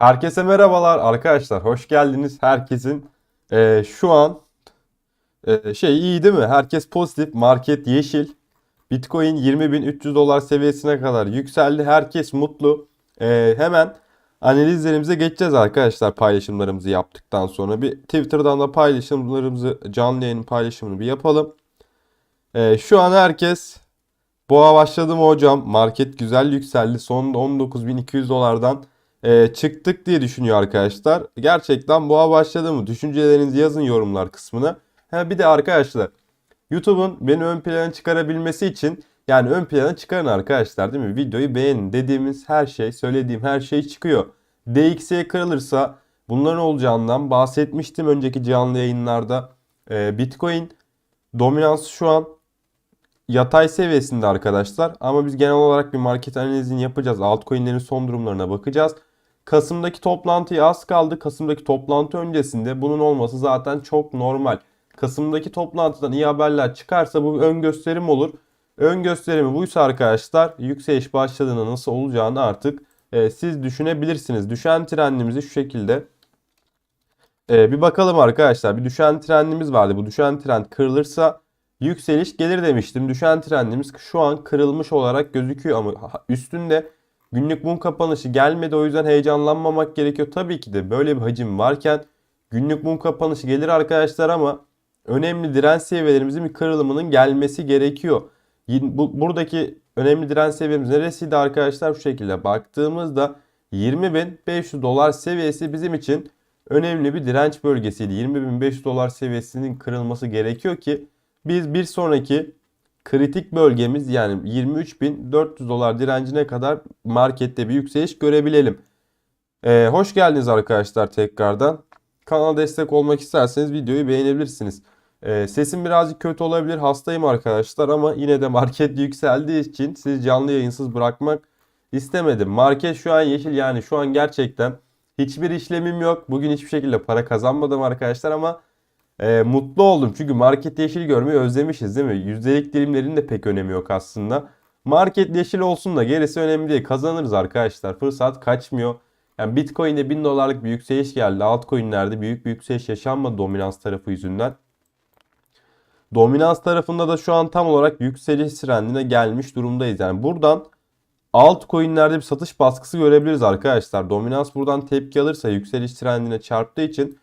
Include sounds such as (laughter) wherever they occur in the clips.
Herkese merhabalar arkadaşlar. Hoş geldiniz. Herkesin e, şu an e, şey iyi değil mi? Herkes pozitif. Market yeşil. Bitcoin 20.300 dolar seviyesine kadar yükseldi. Herkes mutlu. E, hemen analizlerimize geçeceğiz arkadaşlar paylaşımlarımızı yaptıktan sonra. Bir Twitter'dan da paylaşımlarımızı canlı yayın paylaşımını bir yapalım. E, şu an herkes boğa başladı mı hocam? Market güzel yükseldi. Sonunda 19.200 dolardan e, çıktık diye düşünüyor arkadaşlar. Gerçekten boğa başladı mı? Düşüncelerinizi yazın yorumlar kısmına. Ha, bir de arkadaşlar YouTube'un beni ön plana çıkarabilmesi için yani ön plana çıkarın arkadaşlar değil mi? Videoyu beğenin. Dediğimiz her şey, söylediğim her şey çıkıyor. DXY kırılırsa bunların olacağından bahsetmiştim önceki canlı yayınlarda. E, Bitcoin dominans şu an yatay seviyesinde arkadaşlar. Ama biz genel olarak bir market analizini yapacağız. Altcoin'lerin son durumlarına bakacağız. Kasım'daki toplantıya az kaldı. Kasım'daki toplantı öncesinde bunun olması zaten çok normal. Kasım'daki toplantıdan iyi haberler çıkarsa bu ön gösterim olur. Ön gösterimi buysa arkadaşlar yükseliş başladığında nasıl olacağını artık e, siz düşünebilirsiniz. Düşen trendimizi şu şekilde e, bir bakalım arkadaşlar. Bir düşen trendimiz vardı. Bu düşen trend kırılırsa yükseliş gelir demiştim. Düşen trendimiz şu an kırılmış olarak gözüküyor ama üstünde günlük mum kapanışı gelmedi. O yüzden heyecanlanmamak gerekiyor. Tabii ki de böyle bir hacim varken günlük mum kapanışı gelir arkadaşlar ama önemli direnç seviyelerimizin bir kırılımının gelmesi gerekiyor. Bu, buradaki önemli direnç seviyemiz neresiydi arkadaşlar? Şu şekilde baktığımızda 20.500 dolar seviyesi bizim için önemli bir direnç bölgesiydi. 20.500 dolar seviyesinin kırılması gerekiyor ki biz bir sonraki kritik bölgemiz yani 23.400 dolar direncine kadar markette bir yükseliş görebilelim. Ee, hoş geldiniz arkadaşlar tekrardan. Kanala destek olmak isterseniz videoyu beğenebilirsiniz. Ee, sesim birazcık kötü olabilir. Hastayım arkadaşlar ama yine de market (laughs) yükseldiği için siz canlı yayınsız bırakmak istemedim. Market şu an yeşil yani şu an gerçekten hiçbir işlemim yok. Bugün hiçbir şekilde para kazanmadım arkadaşlar ama e, mutlu oldum. Çünkü market yeşil görmeyi özlemişiz değil mi? Yüzdelik dilimlerin de pek önemi yok aslında. Market yeşil olsun da gerisi önemli değil. Kazanırız arkadaşlar. Fırsat kaçmıyor. Yani Bitcoin'de 1000 dolarlık bir yükseliş geldi. Altcoin'lerde büyük bir yükseliş yaşanmadı dominans tarafı yüzünden. Dominans tarafında da şu an tam olarak yükseliş trendine gelmiş durumdayız. Yani buradan altcoin'lerde bir satış baskısı görebiliriz arkadaşlar. Dominans buradan tepki alırsa yükseliş trendine çarptığı için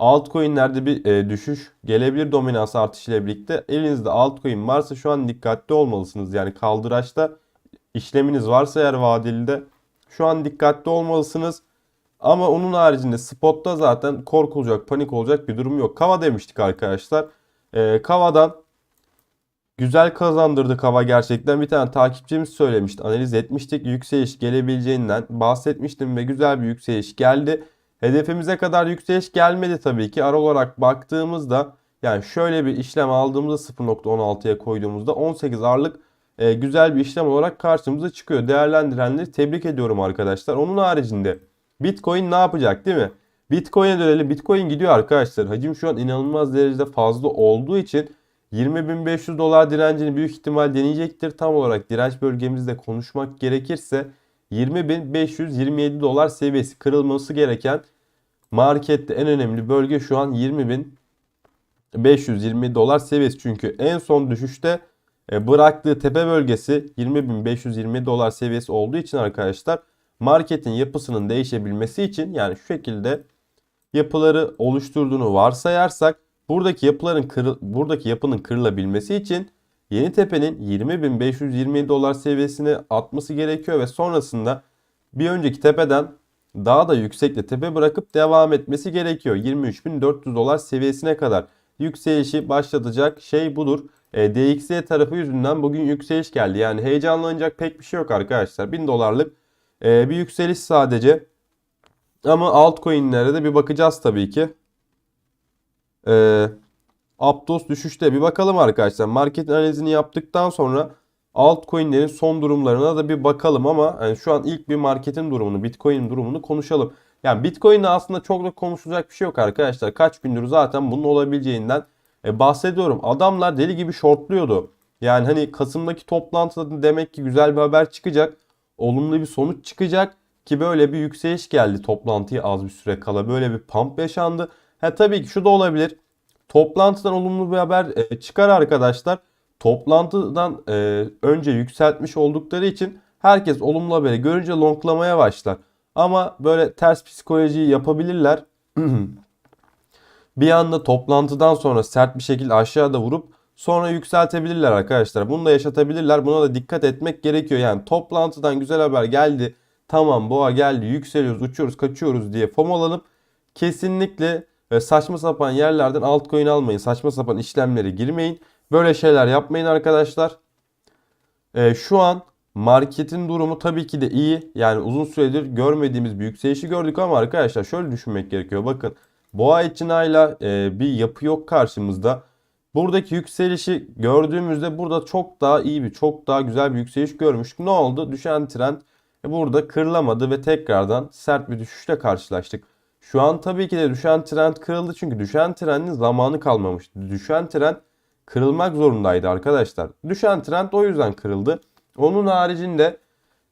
altcoin'lerde bir e, düşüş gelebilir dominans artışıyla birlikte. Elinizde altcoin varsa şu an dikkatli olmalısınız. Yani kaldıraçta işleminiz varsa eğer vadelide şu an dikkatli olmalısınız. Ama onun haricinde spotta zaten korkulacak, panik olacak bir durum yok. Kava demiştik arkadaşlar. E, Kava'dan güzel kazandırdı Kava gerçekten. Bir tane takipçimiz söylemişti. Analiz etmiştik. Yükseliş gelebileceğinden bahsetmiştim ve güzel bir yükseliş geldi. Hedefimize kadar yükseliş gelmedi tabii ki. Ara olarak baktığımızda yani şöyle bir işlem aldığımızda 0.16'ya koyduğumuzda 18 Aralık e, güzel bir işlem olarak karşımıza çıkıyor. Değerlendirenleri tebrik ediyorum arkadaşlar. Onun haricinde Bitcoin ne yapacak değil mi? Bitcoin'e dönelim. Bitcoin gidiyor arkadaşlar. Hacim şu an inanılmaz derecede fazla olduğu için 20.500 dolar direncini büyük ihtimal deneyecektir. Tam olarak direnç bölgemizde konuşmak gerekirse 20.527 dolar seviyesi kırılması gereken markette en önemli bölge şu an 20.520 dolar seviyesi. Çünkü en son düşüşte e, bıraktığı tepe bölgesi 20.520 dolar seviyesi olduğu için arkadaşlar marketin yapısının değişebilmesi için yani şu şekilde yapıları oluşturduğunu varsayarsak buradaki yapıların kırıl, buradaki yapının kırılabilmesi için Yeni Tepe'nin 20.527 dolar seviyesine atması gerekiyor ve sonrasında bir önceki tepeden daha da yüksekte tepe bırakıp devam etmesi gerekiyor. 23.400 dolar seviyesine kadar yükselişi başlatacak şey budur. E, DXY tarafı yüzünden bugün yükseliş geldi. Yani heyecanlanacak pek bir şey yok arkadaşlar. 1000 dolarlık e, bir yükseliş sadece. Ama altcoin'lere de bir bakacağız tabii ki. E, Aptos düşüşte bir bakalım arkadaşlar. Market analizini yaptıktan sonra altcoin'lerin son durumlarına da bir bakalım ama yani şu an ilk bir marketin durumunu, Bitcoin durumunu konuşalım. Yani Bitcoin'de aslında çok da konuşulacak bir şey yok arkadaşlar. Kaç gündür zaten bunun olabileceğinden e, bahsediyorum. Adamlar deli gibi shortluyordu. Yani hani Kasım'daki toplantıda demek ki güzel bir haber çıkacak. Olumlu bir sonuç çıkacak ki böyle bir yükseliş geldi toplantıya az bir süre kala. Böyle bir pump yaşandı. Ha tabii ki şu da olabilir. Toplantıdan olumlu bir haber e, çıkar arkadaşlar. Toplantıdan e, önce yükseltmiş oldukları için herkes olumlu haberi görünce longlamaya başlar. Ama böyle ters psikolojiyi yapabilirler. (clears throat) bir anda toplantıdan sonra sert bir şekilde aşağıda vurup sonra yükseltebilirler arkadaşlar. Bunu da yaşatabilirler. Buna da dikkat etmek gerekiyor. Yani toplantıdan güzel haber geldi. Tamam boğa geldi yükseliyoruz uçuyoruz kaçıyoruz diye fomalanıp kesinlikle saçma sapan yerlerden altcoin almayın. Saçma sapan işlemlere girmeyin. Böyle şeyler yapmayın arkadaşlar. E, şu an marketin durumu tabii ki de iyi. Yani uzun süredir görmediğimiz bir yükselişi gördük ama arkadaşlar şöyle düşünmek gerekiyor. Bakın boğa için hala e, bir yapı yok karşımızda. Buradaki yükselişi gördüğümüzde burada çok daha iyi bir, çok daha güzel bir yükseliş görmüştük. Ne oldu? Düşen trend burada kırılamadı ve tekrardan sert bir düşüşle karşılaştık. Şu an tabii ki de düşen trend kırıldı çünkü düşen trendin zamanı kalmamıştı. Düşen trend kırılmak zorundaydı arkadaşlar. Düşen trend o yüzden kırıldı. Onun haricinde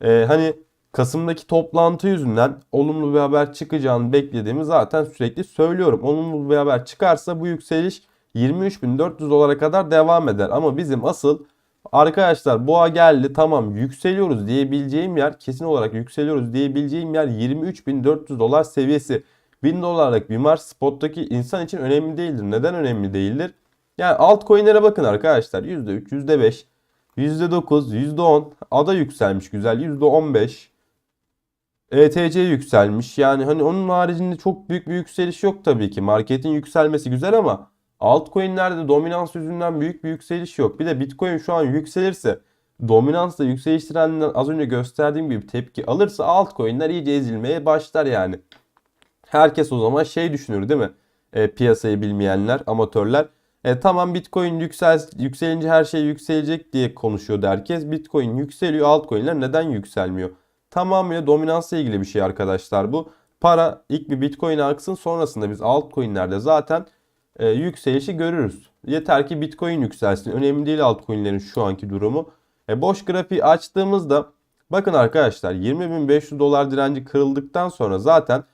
e, hani Kasım'daki toplantı yüzünden olumlu bir haber çıkacağını beklediğimi zaten sürekli söylüyorum. Olumlu bir haber çıkarsa bu yükseliş 23.400 dolara kadar devam eder. Ama bizim asıl arkadaşlar boğa geldi tamam yükseliyoruz diyebileceğim yer kesin olarak yükseliyoruz diyebileceğim yer 23.400 dolar seviyesi. 1000 dolarlık bir marş spottaki insan için önemli değildir. Neden önemli değildir? Yani altcoin'lere bakın arkadaşlar. %3, %5, %9, %10. ADA yükselmiş güzel. %15. ETC yükselmiş. Yani hani onun haricinde çok büyük bir yükseliş yok tabii ki. Marketin yükselmesi güzel ama altcoin'lerde dominans yüzünden büyük bir yükseliş yok. Bir de Bitcoin şu an yükselirse dominansla yükseliş trendinden az önce gösterdiğim gibi tepki alırsa altcoin'ler iyice ezilmeye başlar yani. Herkes o zaman şey düşünür değil mi? E, piyasayı bilmeyenler, amatörler. E, tamam Bitcoin yüksel, yükselince her şey yükselecek diye konuşuyordu herkes. Bitcoin yükseliyor, altcoin'ler neden yükselmiyor? Tamamıyla dominansla ilgili bir şey arkadaşlar bu. Para ilk bir Bitcoin'e aksın sonrasında biz altcoin'lerde zaten e, yükselişi görürüz. Yeter ki Bitcoin yükselsin. Önemli değil altcoin'lerin şu anki durumu. E, boş grafiği açtığımızda bakın arkadaşlar 20.500 dolar direnci kırıldıktan sonra zaten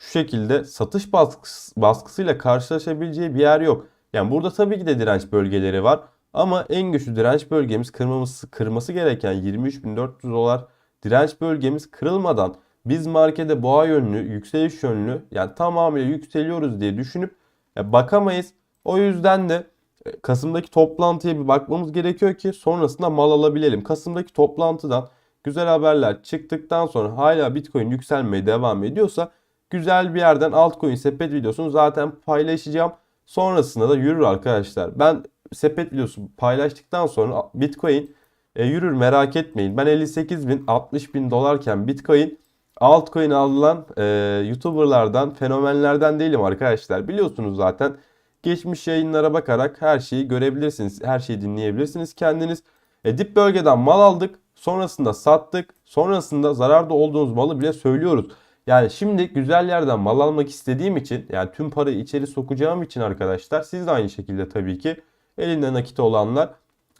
şu şekilde satış baskısı, baskısıyla karşılaşabileceği bir yer yok. Yani burada tabii ki de direnç bölgeleri var. Ama en güçlü direnç bölgemiz kırmamız, kırması gereken 23.400 dolar direnç bölgemiz kırılmadan biz markete boğa yönlü, yükseliş yönlü yani tamamıyla yükseliyoruz diye düşünüp bakamayız. O yüzden de e, Kasım'daki toplantıya bir bakmamız gerekiyor ki sonrasında mal alabilelim. Kasım'daki toplantıdan güzel haberler çıktıktan sonra hala Bitcoin yükselmeye devam ediyorsa güzel bir yerden altcoin sepet videosunu zaten paylaşacağım. Sonrasında da yürür arkadaşlar. Ben sepet videosu paylaştıktan sonra Bitcoin e, yürür merak etmeyin. Ben 58 bin 60 bin dolarken Bitcoin altcoin alınan e, YouTuber'lardan fenomenlerden değilim arkadaşlar. Biliyorsunuz zaten geçmiş yayınlara bakarak her şeyi görebilirsiniz. Her şeyi dinleyebilirsiniz kendiniz. E, dip bölgeden mal aldık. Sonrasında sattık. Sonrasında zararda olduğunuz malı bile söylüyoruz. Yani şimdi güzel yerden mal almak istediğim için yani tüm parayı içeri sokacağım için arkadaşlar siz de aynı şekilde tabii ki elinde nakit olanlar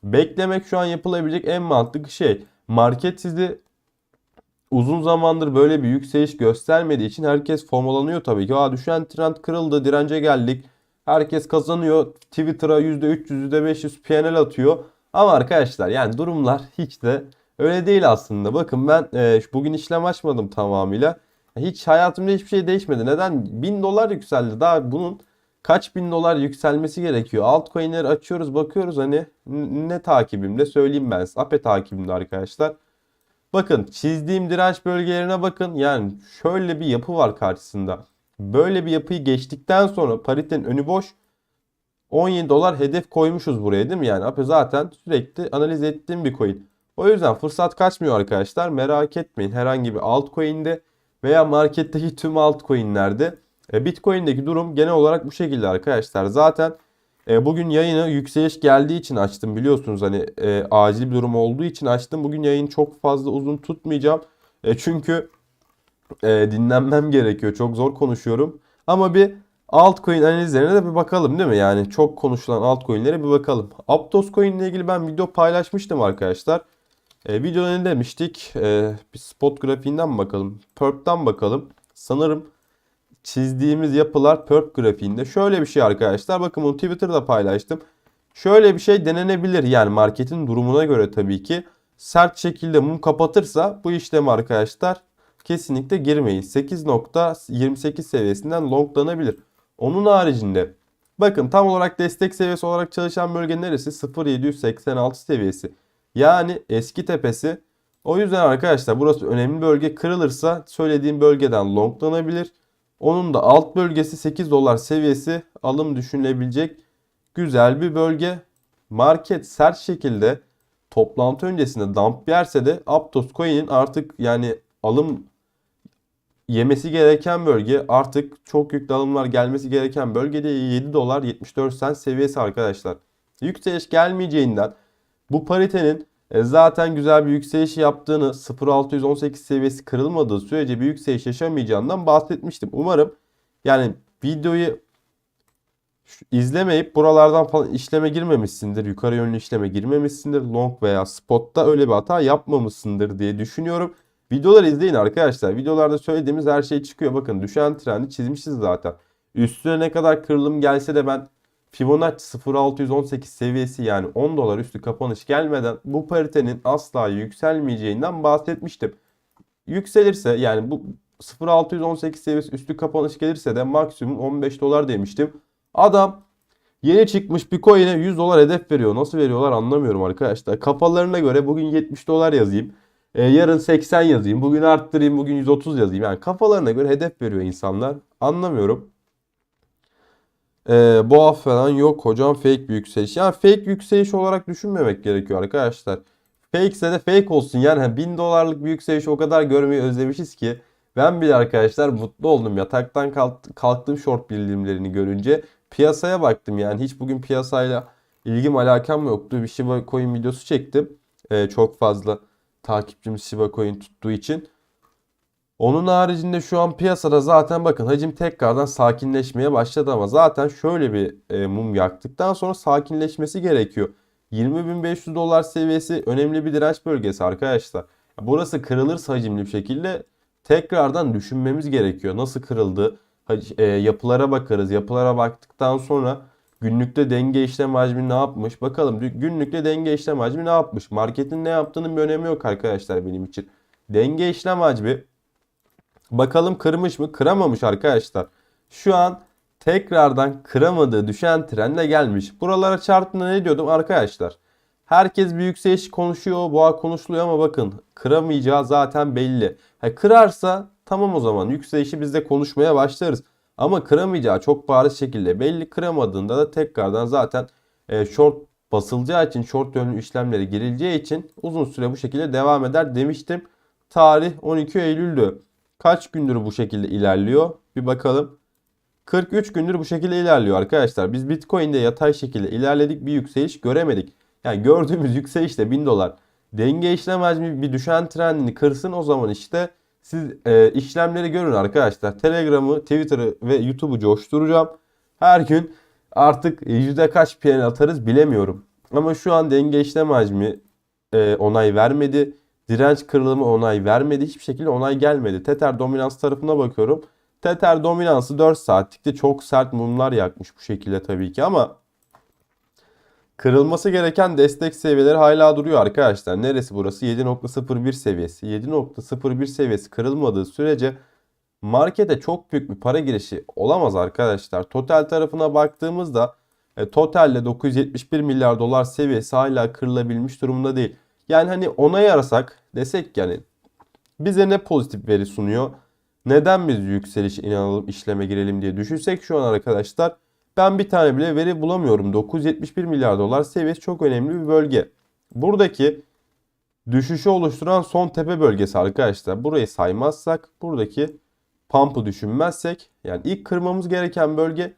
beklemek şu an yapılabilecek en mantıklı şey. Market sizi uzun zamandır böyle bir yükseliş göstermediği için herkes formalanıyor tabii ki. Aa düşen trend kırıldı, dirence geldik. Herkes kazanıyor. Twitter'a %300, %500 PNL atıyor. Ama arkadaşlar yani durumlar hiç de öyle değil aslında. Bakın ben e, bugün işlem açmadım tamamıyla. Hiç hayatımda hiçbir şey değişmedi. Neden? 1000 dolar yükseldi. Daha bunun kaç bin dolar yükselmesi gerekiyor. Altcoin'leri açıyoruz bakıyoruz hani ne takibimde söyleyeyim ben size. APE takibimde arkadaşlar. Bakın çizdiğim direnç bölgelerine bakın. Yani şöyle bir yapı var karşısında. Böyle bir yapıyı geçtikten sonra paritenin önü boş. 17 dolar hedef koymuşuz buraya değil mi? Yani APE zaten sürekli analiz ettiğim bir coin. O yüzden fırsat kaçmıyor arkadaşlar. Merak etmeyin herhangi bir altcoin'de veya marketteki tüm altcoin'lerde e, Bitcoin'deki durum genel olarak bu şekilde arkadaşlar. Zaten e, bugün yayını yükseliş geldiği için açtım biliyorsunuz hani e, acil bir durum olduğu için açtım. Bugün yayın çok fazla uzun tutmayacağım. çünkü dinlenmem gerekiyor. Çok zor konuşuyorum. Ama bir altcoin analizlerine de bir bakalım değil mi? Yani çok konuşulan altcoin'lere bir bakalım. Aptos coin ile ilgili ben video paylaşmıştım arkadaşlar. E, videoda ne demiştik? E, bir spot grafiğinden bakalım? Perp'ten bakalım. Sanırım çizdiğimiz yapılar Perp grafiğinde. Şöyle bir şey arkadaşlar. Bakın bunu Twitter'da paylaştım. Şöyle bir şey denenebilir. Yani marketin durumuna göre tabii ki. Sert şekilde mum kapatırsa bu işlemi arkadaşlar kesinlikle girmeyin. 8.28 seviyesinden longlanabilir. Onun haricinde bakın tam olarak destek seviyesi olarak çalışan bölge neresi? 0.786 seviyesi. Yani eski tepesi. O yüzden arkadaşlar burası önemli bölge. Kırılırsa söylediğim bölgeden longlanabilir. Onun da alt bölgesi 8 dolar seviyesi alım düşünülebilecek güzel bir bölge. Market sert şekilde toplantı öncesinde dump yerse de Aptos Coin'in artık yani alım yemesi gereken bölge artık çok yüklü alımlar gelmesi gereken bölgede 7 dolar 74 sent seviyesi arkadaşlar. Yükseliş gelmeyeceğinden bu paritenin e, zaten güzel bir yükseliş yaptığını 0.618 seviyesi kırılmadığı sürece bir yükseliş yaşamayacağından bahsetmiştim. Umarım yani videoyu izlemeyip buralardan falan işleme girmemişsindir. Yukarı yönlü işleme girmemişsindir. Long veya spotta öyle bir hata yapmamışsındır diye düşünüyorum. Videoları izleyin arkadaşlar. Videolarda söylediğimiz her şey çıkıyor. Bakın düşen trendi çizmişiz zaten. Üstüne ne kadar kırılım gelse de ben Fibonacci 0.618 seviyesi yani 10 dolar üstü kapanış gelmeden bu paritenin asla yükselmeyeceğinden bahsetmiştim. Yükselirse yani bu 0.618 seviyesi üstü kapanış gelirse de maksimum 15 dolar demiştim. Adam yeni çıkmış bir coin'e 100 dolar hedef veriyor. Nasıl veriyorlar anlamıyorum arkadaşlar. Kafalarına göre bugün 70 dolar yazayım. E, yarın 80 yazayım. Bugün arttırayım. Bugün 130 yazayım. Yani kafalarına göre hedef veriyor insanlar. Anlamıyorum. E, boğa falan yok. Hocam fake bir yükseliş. Yani fake yükseliş olarak düşünmemek gerekiyor arkadaşlar. Fake ise de fake olsun. Yani 1000 dolarlık bir yükseliş o kadar görmeyi özlemişiz ki. Ben bile arkadaşlar mutlu oldum. Yataktan kalktım short bildirimlerini görünce. Piyasaya baktım yani. Hiç bugün piyasayla ilgim alakam yoktu. Bir Shiba Coin videosu çektim. Ee, çok fazla takipçim Shiba Coin tuttuğu için. Onun haricinde şu an piyasada zaten bakın hacim tekrardan sakinleşmeye başladı ama zaten şöyle bir e, mum yaktıktan sonra sakinleşmesi gerekiyor. 20.500 dolar seviyesi önemli bir direnç bölgesi arkadaşlar. Burası kırılırsa hacimli bir şekilde tekrardan düşünmemiz gerekiyor. Nasıl kırıldı? E, yapılara bakarız. Yapılara baktıktan sonra günlükte denge işlem hacmi ne yapmış? Bakalım günlükte denge işlem hacmi ne yapmış? Marketin ne yaptığının bir önemi yok arkadaşlar benim için. Denge işlem hacmi bakalım kırmış mı? Kıramamış arkadaşlar. Şu an tekrardan kıramadığı düşen trendle gelmiş. Buralara çarptığında ne diyordum arkadaşlar? Herkes bir yükseliş konuşuyor, boğa konuşuluyor ama bakın kıramayacağı zaten belli. Ha, kırarsa tamam o zaman yükselişi biz de konuşmaya başlarız. Ama kıramayacağı çok bariz şekilde belli kıramadığında da tekrardan zaten e, short basılacağı için short yönlü işlemleri girileceği için uzun süre bu şekilde devam eder demiştim. Tarih 12 Eylül'dü. Kaç gündür bu şekilde ilerliyor? Bir bakalım. 43 gündür bu şekilde ilerliyor arkadaşlar. Biz Bitcoin'de yatay şekilde ilerledik bir yükseliş göremedik. Yani (laughs) gördüğümüz yükseliş de 1000 dolar. Denge işlem hacmi bir düşen trendini kırsın o zaman işte siz e, işlemleri görün arkadaşlar. Telegram'ı, Twitter'ı ve YouTube'u coşturacağım. Her gün artık yüzde kaç PN atarız bilemiyorum. Ama şu an denge işlem hacmi e, onay vermedi. Direnç kırılımı onay vermedi. Hiçbir şekilde onay gelmedi. Tether dominans tarafına bakıyorum. Tether dominansı 4 saatlikte çok sert mumlar yakmış bu şekilde tabii ki ama Kırılması gereken destek seviyeleri hala duruyor arkadaşlar. Neresi burası? 7.01 seviyesi. 7.01 seviyesi kırılmadığı sürece markete çok büyük bir para girişi olamaz arkadaşlar. Total tarafına baktığımızda e, totalle 971 milyar dolar seviyesi hala kırılabilmiş durumda değil. Yani hani ona yarasak desek yani bize ne pozitif veri sunuyor? Neden biz yükseliş inanalım işleme girelim diye düşünsek şu an arkadaşlar ben bir tane bile veri bulamıyorum. 971 milyar dolar seviyesi çok önemli bir bölge. Buradaki düşüşü oluşturan son tepe bölgesi arkadaşlar. Burayı saymazsak buradaki pump'ı düşünmezsek yani ilk kırmamız gereken bölge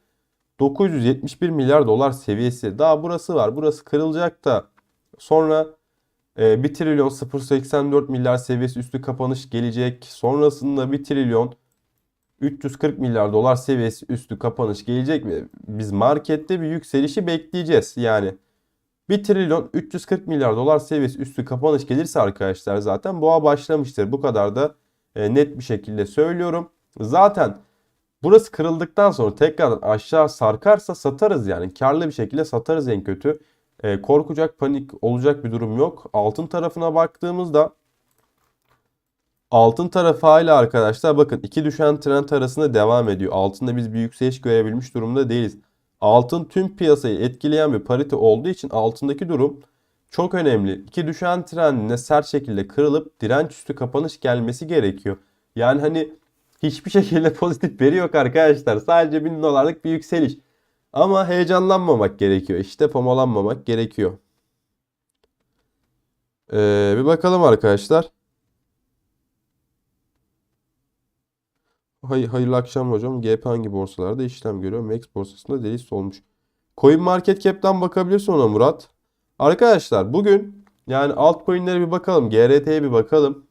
971 milyar dolar seviyesi. Daha burası var. Burası kırılacak da sonra e, 1 trilyon 084 milyar seviyesi üstü kapanış gelecek. Sonrasında 1 trilyon 340 milyar dolar seviyesi üstü kapanış gelecek mi? Biz markette bir yükselişi bekleyeceğiz. Yani 1 trilyon 340 milyar dolar seviyesi üstü kapanış gelirse arkadaşlar zaten boğa başlamıştır. Bu kadar da e, net bir şekilde söylüyorum. Zaten burası kırıldıktan sonra tekrardan aşağı sarkarsa satarız yani. Karlı bir şekilde satarız en kötü. E, korkacak, panik olacak bir durum yok. Altın tarafına baktığımızda altın tarafı hala arkadaşlar bakın iki düşen trend arasında devam ediyor. Altında biz bir yükseliş görebilmiş durumda değiliz. Altın tüm piyasayı etkileyen bir parite olduğu için altındaki durum çok önemli. İki düşen trendine sert şekilde kırılıp direnç üstü kapanış gelmesi gerekiyor. Yani hani hiçbir şekilde (laughs) pozitif veri yok arkadaşlar. Sadece 1000 dolarlık bir yükseliş. Ama heyecanlanmamak gerekiyor. İşte pomalanmamak gerekiyor. Ee, bir bakalım arkadaşlar. Hay hayırlı akşam hocam. GP hangi borsalarda işlem görüyor? Max borsasında delist olmuş. Coin Market Cap'ten bakabilirsin ona Murat. Arkadaşlar bugün yani altcoin'lere bir bakalım. GRT'ye bir bakalım.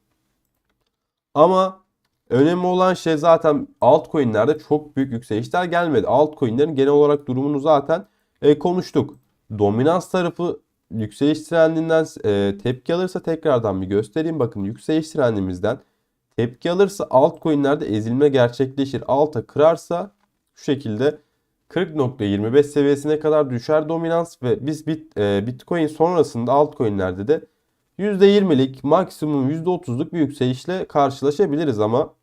Ama önemli olan şey zaten altcoin'lerde çok büyük yükselişler gelmedi. Altcoin'lerin genel olarak durumunu zaten e, konuştuk. Dominans tarafı yükseliş trendinden e, tepki alırsa tekrardan bir göstereyim. Bakın yükseliş trendimizden tepki alırsa altcoin'lerde ezilme gerçekleşir. Alta kırarsa şu şekilde 40.25 seviyesine kadar düşer dominans ve biz bit, e, Bitcoin sonrasında altcoin'lerde de %20'lik maksimum %30'luk bir yükselişle karşılaşabiliriz ama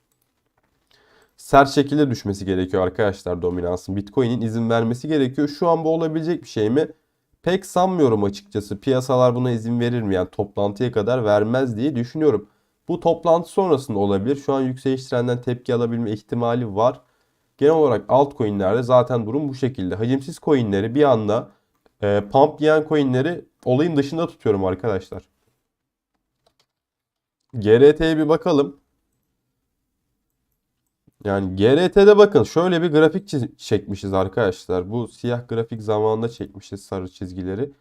sert şekilde düşmesi gerekiyor arkadaşlar dominansın. Bitcoin'in izin vermesi gerekiyor. Şu an bu olabilecek bir şey mi? Pek sanmıyorum açıkçası. Piyasalar buna izin verir mi? Yani toplantıya kadar vermez diye düşünüyorum. Bu toplantı sonrasında olabilir. Şu an yükseliş trendinden tepki alabilme ihtimali var. Genel olarak altcoin'lerde zaten durum bu şekilde. Hacimsiz coin'leri bir anda e, pump yiyen coin'leri olayın dışında tutuyorum arkadaşlar. GRT'ye bir bakalım. Yani GRT'de bakın şöyle bir grafik çekmişiz arkadaşlar. Bu siyah grafik zamanında çekmişiz sarı çizgileri.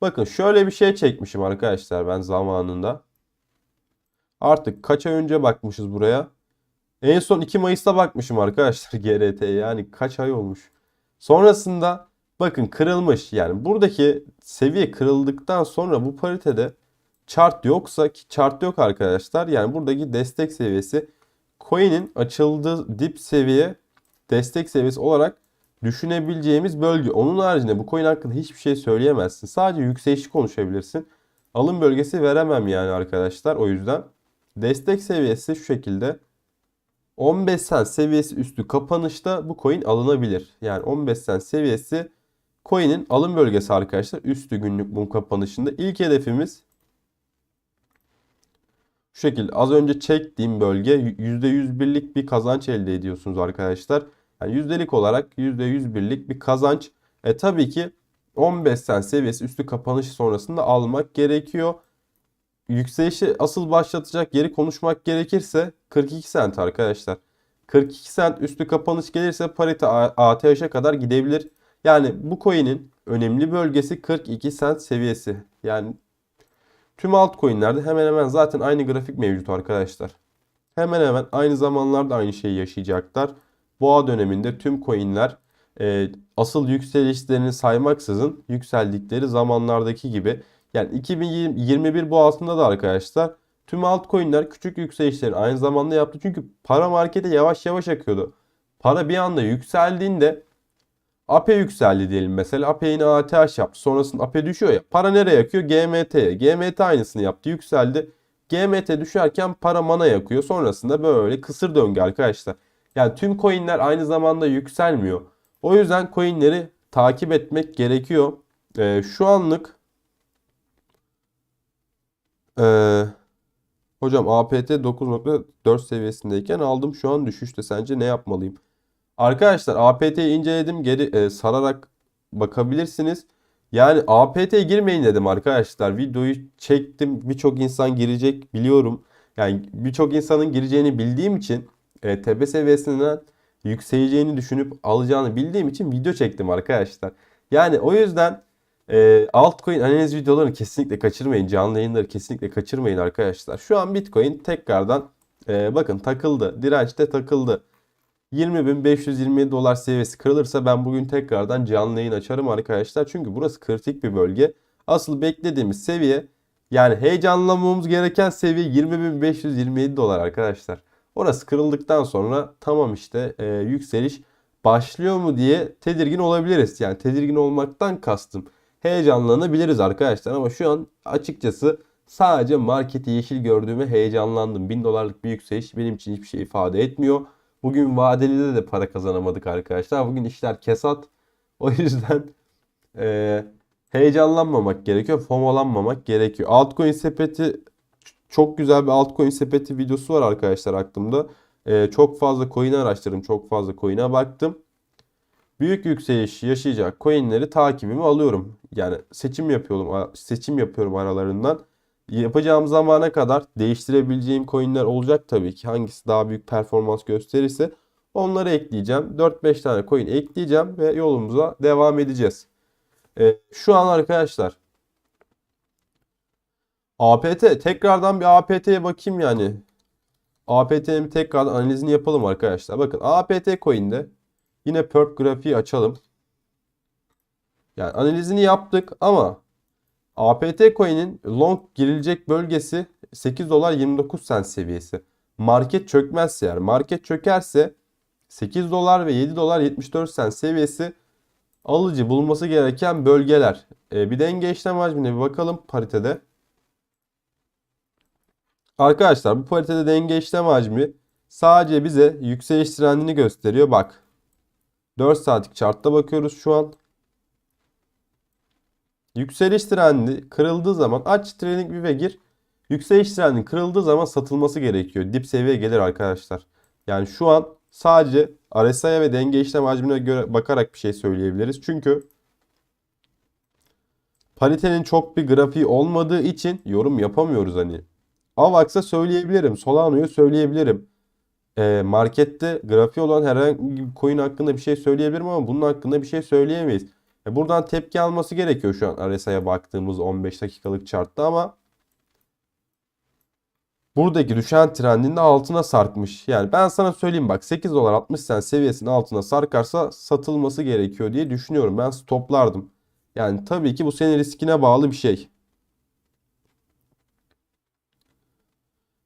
Bakın şöyle bir şey çekmişim arkadaşlar ben zamanında. Artık kaç ay önce bakmışız buraya. En son 2 Mayıs'ta bakmışım arkadaşlar (laughs) GRT'ye. Yani kaç ay olmuş. Sonrasında bakın kırılmış. Yani buradaki seviye kırıldıktan sonra bu paritede chart yoksa ki chart yok arkadaşlar. Yani buradaki destek seviyesi coin'in açıldığı dip seviye destek seviyesi olarak düşünebileceğimiz bölge. Onun haricinde bu coin hakkında hiçbir şey söyleyemezsin. Sadece yükselişi konuşabilirsin. Alım bölgesi veremem yani arkadaşlar. O yüzden destek seviyesi şu şekilde. 15 cent seviyesi üstü kapanışta bu coin alınabilir. Yani 15 cent seviyesi coin'in alım bölgesi arkadaşlar. Üstü günlük mum kapanışında. İlk hedefimiz şu şekilde az önce çektiğim bölge %101'lik bir kazanç elde ediyorsunuz arkadaşlar. Yani yüzdelik olarak %101'lik bir kazanç. E tabii ki 15 cent seviyesi üstü kapanış sonrasında almak gerekiyor. Yükselişi asıl başlatacak yeri konuşmak gerekirse 42 cent arkadaşlar. 42 cent üstü kapanış gelirse parite ATH'e kadar gidebilir. Yani bu coin'in önemli bölgesi 42 cent seviyesi. Yani tüm altcoin'lerde hemen hemen zaten aynı grafik mevcut arkadaşlar. Hemen hemen aynı zamanlarda aynı şeyi yaşayacaklar. Boğa döneminde tüm coin'ler e, asıl yükselişlerini saymaksızın yükseldikleri zamanlardaki gibi yani 2021 boğasında da arkadaşlar tüm altcoin'ler küçük yükselişleri aynı zamanda yaptı. Çünkü para markete yavaş yavaş akıyordu. Para bir anda yükseldiğinde APE yükseldi diyelim mesela. Yine ATH yaptı. Sonrasında APE düşüyor ya. Para nereye yakıyor? GMT'ye. GMT aynısını yaptı. Yükseldi. GMT düşerken para mana yakıyor. Sonrasında böyle kısır döngü arkadaşlar. Yani tüm coinler aynı zamanda yükselmiyor. O yüzden coinleri takip etmek gerekiyor. Ee, şu anlık ee, hocam APT 9.4 seviyesindeyken aldım. Şu an düşüşte. Sence ne yapmalıyım? Arkadaşlar APT'yi inceledim. Geri e, sararak bakabilirsiniz. Yani APT'ye girmeyin dedim arkadaşlar. Videoyu çektim. Birçok insan girecek biliyorum. Yani birçok insanın gireceğini bildiğim için e, tepe seviyesinden yükseleceğini düşünüp alacağını bildiğim için video çektim arkadaşlar. Yani o yüzden e, altcoin analiz videolarını kesinlikle kaçırmayın. Canlı yayınları kesinlikle kaçırmayın arkadaşlar. Şu an Bitcoin tekrardan e, bakın takıldı. Dirençte takıldı. 20.527 dolar seviyesi kırılırsa ben bugün tekrardan canlı yayın açarım arkadaşlar. Çünkü burası kritik bir bölge. Asıl beklediğimiz seviye yani heyecanlanmamız gereken seviye 20.527 dolar arkadaşlar. Orası kırıldıktan sonra tamam işte e, yükseliş başlıyor mu diye tedirgin olabiliriz. Yani tedirgin olmaktan kastım heyecanlanabiliriz arkadaşlar ama şu an açıkçası sadece marketi yeşil gördüğüme heyecanlandım. 1000 dolarlık bir yükseliş benim için hiçbir şey ifade etmiyor. Bugün vadelide de para kazanamadık arkadaşlar. Bugün işler kesat. O (laughs) yüzden e, heyecanlanmamak gerekiyor. FOMOlanmamak gerekiyor. Altcoin sepeti çok güzel bir altcoin sepeti videosu var arkadaşlar aklımda. E, çok fazla coin araştırdım. Çok fazla coin'e baktım. Büyük yükseliş yaşayacak coinleri takibimi alıyorum. Yani seçim yapıyorum, seçim yapıyorum aralarından. Yapacağım zamana kadar değiştirebileceğim coinler olacak tabii ki. Hangisi daha büyük performans gösterirse onları ekleyeceğim. 4-5 tane coin ekleyeceğim ve yolumuza devam edeceğiz. Ee, şu an arkadaşlar APT tekrardan bir APT'ye bakayım yani. APT'nin tekrardan analizini yapalım arkadaşlar. Bakın APT coin'de yine perp grafiği açalım. Yani analizini yaptık ama APT coin'in long girilecek bölgesi 8 dolar 29 sent seviyesi. Market çökmezse eğer market çökerse 8 dolar ve 7 dolar 74 sent seviyesi alıcı bulması gereken bölgeler. Ee, bir denge işlem hacmine bir bakalım paritede. Arkadaşlar bu paritede denge işlem hacmi sadece bize yükseliş trendini gösteriyor. Bak 4 saatlik chartta bakıyoruz şu an. Yükseliş trendi kırıldığı zaman aç trading bir ve gir. Yükseliş trendi kırıldığı zaman satılması gerekiyor. Dip seviye gelir arkadaşlar. Yani şu an sadece RSI'ye ve denge işlem hacmine göre bakarak bir şey söyleyebiliriz. Çünkü paritenin çok bir grafiği olmadığı için yorum yapamıyoruz hani. Avax'a söyleyebilirim. Solano'yu söyleyebilirim. E, markette grafiği olan herhangi bir coin hakkında bir şey söyleyebilirim ama bunun hakkında bir şey söyleyemeyiz. E, buradan tepki alması gerekiyor şu an RSI'ye baktığımız 15 dakikalık chartta ama buradaki düşen trendin de altına sarkmış. Yani ben sana söyleyeyim bak 8 dolar 60 sen seviyesinin altına sarkarsa satılması gerekiyor diye düşünüyorum. Ben stoplardım. Yani tabii ki bu senin riskine bağlı bir şey.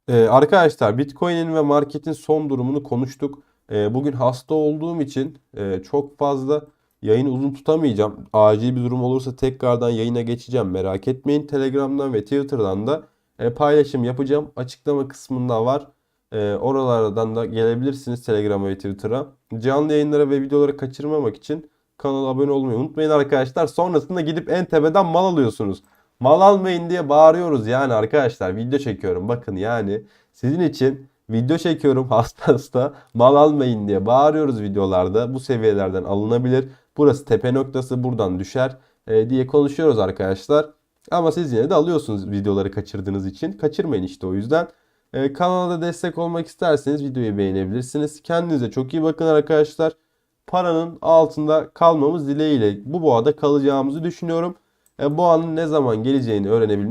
Ee, arkadaşlar Bitcoin'in ve marketin son durumunu konuştuk. Ee, bugün hasta olduğum için e, çok fazla yayını uzun tutamayacağım. Acil bir durum olursa tekrardan yayına geçeceğim. Merak etmeyin. Telegram'dan ve Twitter'dan da e, paylaşım yapacağım. Açıklama kısmında var. E, oralardan da gelebilirsiniz Telegram'a ve Twitter'a. Canlı yayınlara ve videoları kaçırmamak için kanala abone olmayı unutmayın arkadaşlar. Sonrasında gidip en tepeden mal alıyorsunuz. Mal almayın diye bağırıyoruz yani arkadaşlar. Video çekiyorum bakın yani. Sizin için video çekiyorum (laughs) hasta hasta. Mal almayın diye bağırıyoruz videolarda. Bu seviyelerden alınabilir. Burası tepe noktası buradan düşer e, diye konuşuyoruz arkadaşlar. Ama siz yine de alıyorsunuz videoları kaçırdığınız için. Kaçırmayın işte o yüzden. E, kanalda destek olmak isterseniz videoyu beğenebilirsiniz. Kendinize çok iyi bakın arkadaşlar. Paranın altında kalmamız dileğiyle bu boğada kalacağımızı düşünüyorum. E, boğanın ne zaman geleceğini öğrenebilmek